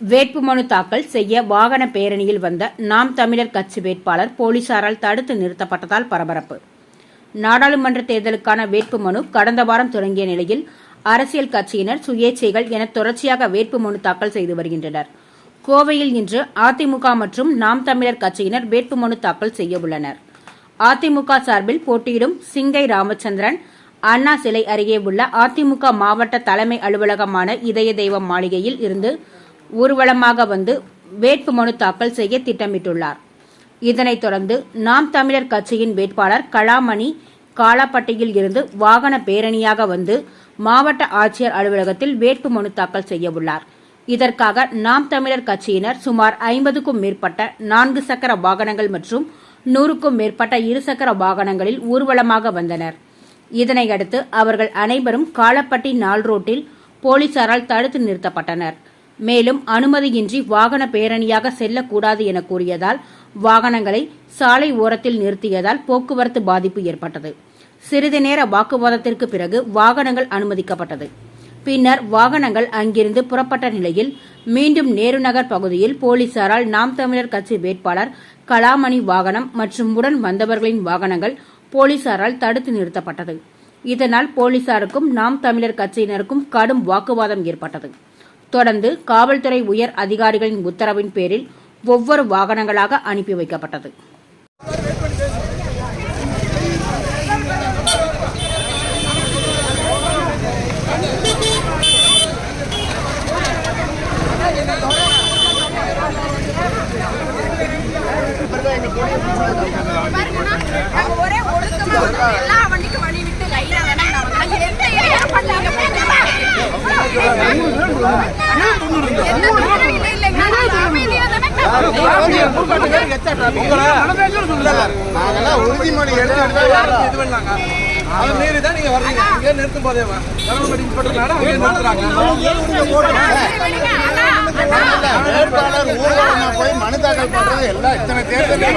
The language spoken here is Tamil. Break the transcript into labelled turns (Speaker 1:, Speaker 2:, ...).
Speaker 1: வேட்புமனு தாக்கல் செய்ய வாகன பேரணியில் வந்த நாம் தமிழர் கட்சி வேட்பாளர் போலீசாரால் தடுத்து நிறுத்தப்பட்டதால் பரபரப்பு. நாடாளுமன்ற தேர்தலுக்கான வேட்புமனு கடந்த வாரம் தொடங்கிய நிலையில் அரசியல் கட்சியினர் சுயேட்சைகள் என தொடர்ச்சியாக வேட்புமனு தாக்கல் செய்து வருகின்றனர். கோவையில் இன்று அதிமுக மற்றும் நாம் தமிழர் கட்சியினர் வேட்புமனு தாக்கல் செய்ய உள்ளனர். அதிமுக சார்பில் போட்டியிடும் சிங்கை ராமச்சந்திரன் அண்ணா சிலை அருகே உள்ள அதிமுக மாவட்ட தலைமை அலுவலகமான இதய தெய்வம் மாளிகையில் இருந்து ஊர்வலமாக வந்து வேட்பு மனு தாக்கல் செய்ய திட்டமிட்டுள்ளார். இதனைத் தொடர்ந்து நாம் தமிழர் கட்சியின் வேட்பாளர் கலாமணி காலாப்பட்டியில் இருந்து வாகன பேரணியாக வந்து மாவட்ட ஆட்சியர் அலுவலகத்தில் வேட்பு மனு தாக்கல் செய்யவுள்ளார் இதற்காக நாம் தமிழர் கட்சியினர் சுமார் ஐம்பதுக்கும் மேற்பட்ட நான்கு சக்கர வாகனங்கள் மற்றும் நூறுக்கும் மேற்பட்ட இருசக்கர வாகனங்களில் ஊர்வலமாக வந்தனர். இதனையடுத்து அவர்கள் அனைவரும் காலப்பட்டி நாள் ரோட்டில் போலீசாரால் தடுத்து நிறுத்தப்பட்டனர். மேலும் அனுமதியின்றி வாகன பேரணியாக செல்லக்கூடாது என கூறியதால் வாகனங்களை சாலை ஓரத்தில் நிறுத்தியதால் போக்குவரத்து பாதிப்பு ஏற்பட்டது. சிறிது நேர வாக்குவாதத்திற்கு பிறகு வாகனங்கள் அனுமதிக்கப்பட்டது. பின்னர் வாகனங்கள் அங்கிருந்து புறப்பட்ட நிலையில் மீண்டும் நேருநகர் பகுதியில் போலீசாரால் நாம் தமிழர் கட்சி வேட்பாளர் கலாமணி வாகனம் மற்றும் உடன் வந்தவர்களின் வாகனங்கள் போலீசாரால் தடுத்து நிறுத்தப்பட்டது. இதனால் போலீசாருக்கும் நாம் தமிழர் கட்சியினருக்கும் கடும் வாக்குவாதம் ஏற்பட்டது. தொடர்ந்து காவல்துறை உயர் அதிகாரிகளின் உத்தரவின் பேரில் ஒவ்வொரு வாகனங்களாக அனுப்பி வைக்கப்பட்டது.
Speaker 2: ஒரே ஒழுக்கமா
Speaker 3: நாங்கெல்லாம் உறுதிமொழி எடுத்துட்டு
Speaker 4: இது பண்ணாங்க அதை மீறி தான் நீங்க வர்றீங்க இங்கே நிறுத்தும் போதே கவர்மெண்ட் இன்ஸ்பெக்டர் அங்கே நிறுத்துறாங்க
Speaker 3: வேட்பாளர் ஊர்வலமா போய் மனு தாக்கல் பண்றது எல்லாம் இத்தனை தேர்தலில்